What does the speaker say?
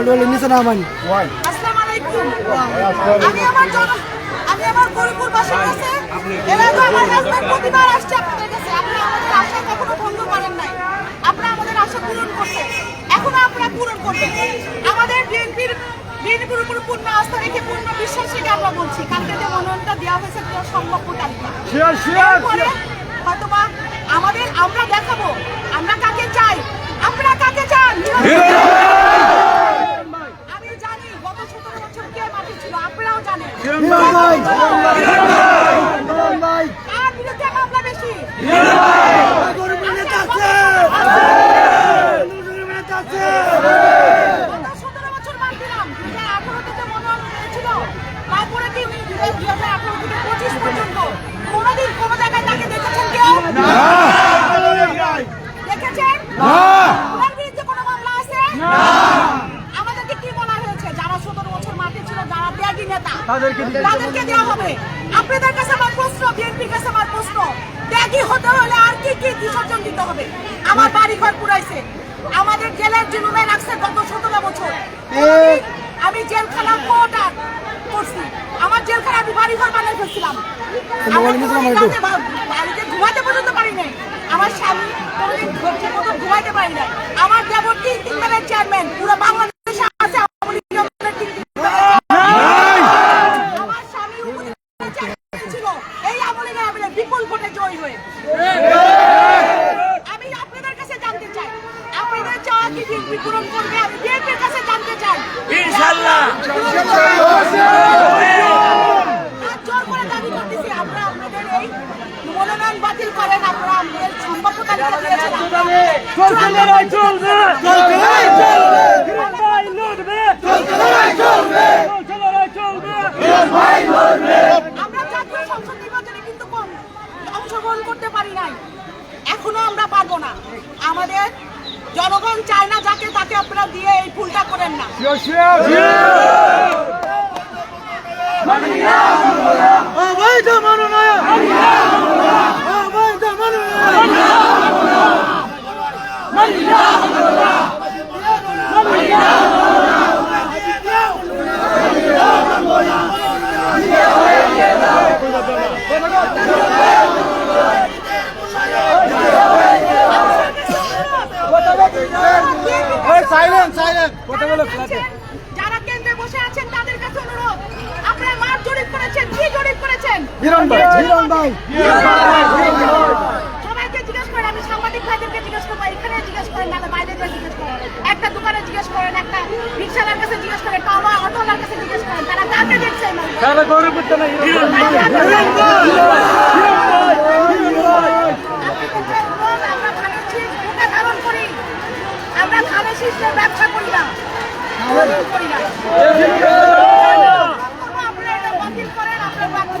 মানি আসসালামু। আলাইকুম আমি আমার জন আমি আমার এর আগে আমার হাজবেন্ড প্রতিবার আসছে আপনাদের কাছে। আপনারা আমাদের আশা কখনো ভঙ্গ করেন নাই। আপনারা আমাদের আশা পূরণ করছেন। এখনও আপনারা পূরণ করবেন। আমাদের বিএনপির বিএনপির উপর পূর্ণ আস্থা রেখে পূর্ণ বিশ্বাস রেখে আমরা বলছি কালকে যে মনোনয়নটা দেওয়া হয়েছে সম্ভাব্য তালিকা হয়তোবা আমাদের আমরা দেখাবো আমরা কাকে চাই আপনারা কাকে চান আমি জানি গত সতেরো বছর কে মাটি ছিল আপনারাও জানেন ভাই কার বিরুদ্ধে মামলা বেশি গরিবের নেতা আছে গরিবের নেতা আছে গত সতেরো বছর বাদ দিলাম দুই হাজার আঠারো থেকে মনোনয়ন হয়েছিল তারপরে কি কোনোদিন কোনো জায়গায় তাকে দেখেছেন কেউ দেখেছেন ওনার বিরুদ্ধে কোনো মামলা আছে আমাদেরকে কি বলা হয়েছে যারা সতেরো তাদেরকে দেওয়া হবে। আপনাদের কাছে আমার প্রশ্ন বিএনপির কাছে আমার প্রশ্ন। ত্যাগী হতে হলে আর কি কি বিসর্জন দিতে হবে? আমার বাড়ি ঘর পুরাইছে আমাদের জেলের জুলুমে রাখছে গত সতেরো বছর। আমি জেলখানা কোটা করছি। আমার জেলখানা আমি বাড়ি ঘর বানিয়ে ফেলছিলাম। বাড়িতে ঘুমাতে পর্যন্ত পারি নাই। আমার স্বামী কোনোদিন ঠিক মতো ঘুমাইতে পারি নাই। আমার দেবর তিন তিনবারের চেয়ারম্যান পুরো বাংলাদেশে আছে আওয়ামী লীগ আমলের তিন তিনবারের আমার স্বামী উপজেলা চেয়ারম্যান ছিল এই আমলে না আমলে বিপুল ভোটে জয় হয়ে আমি আপনাদের কাছে জানতে চাই আপনাদের চাওয়া কি বিএনপি পূরণ করবে আমি বিএনপির কাছে জানতে চাই চলবে। লড়াই চলবে। লড়াই আমরা জাতীয় সংসদ নির্বাচনে কিন্তু কম অংশগ্রহণ করতে পারি নাই। এখনও আমরা পারব না। আমাদের জনগণ চায় না যাকে তাকে আপনারা দিয়ে এই ভুলটা করেন না। অবৈধ মনোনয়ন। অবৈধ সাইলেন্ট যারা কেন্দ্রে বসে আছেন তাদের হিরণ ভাই হিরণ ভাই। সবাইকে জিজ্ঞেস করেন আমি সাংবাদিক ভাইদেরকে জিজ্ঞেস করব এখানে জিজ্ঞেস করেন না বাইরে গিয়ে জিজ্ঞেস করেন একটা দোকানে জিজ্ঞেস করেন একটা রিক্সাওয়ালার কাছে জিজ্ঞেস করেন টাওয়া অটোওয়ালার কাছে জিজ্ঞেস করেন তারা কাকে দেখছে তারা গৌরব করতে না আমরা ধানের শীষ বুকে ধারণ করি। আমরা শীষের ব্যবসা করি না করি না আপনারা এটা বাতিল করেন, আপনারা বাতিল